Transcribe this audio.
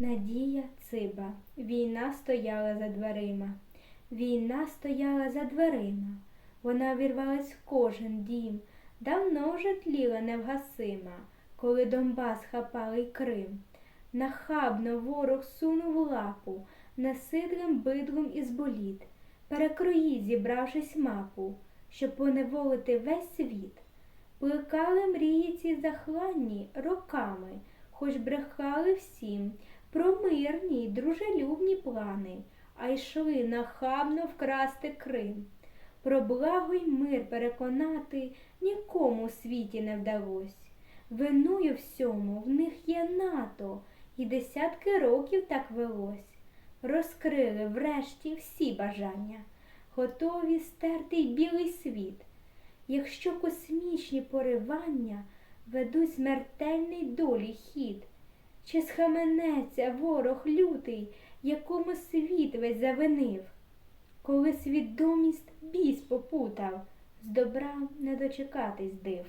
Надія Циба. Війна стояла за дверима. Війна стояла за дверима. Вона вірвалась в кожен дім. Давно вже тліла невгасима, коли Донбас хапали Крим. Нахабно ворог сунув лапу, насидлим бидлом із боліт, перекроїть, зібравшись мапу, щоб поневолити весь світ. Плекали мрії ці захланні роками, хоч брехали всім про мирні й дружелюбні плани, а йшли нахабно вкрасти Крим. Про благо й мир переконати нікому у світі не вдалось. Виною всьому в них є НАТО, і десятки років так велось. Розкрили врешті всі бажання, готові стерти й білий світ. Якщо космічні поривання ведуть смертельний долі хід, чи схаменеться ворог лютий, якому світ весь завинив, коли свідомість біс попутав, з добра не дочекатись див.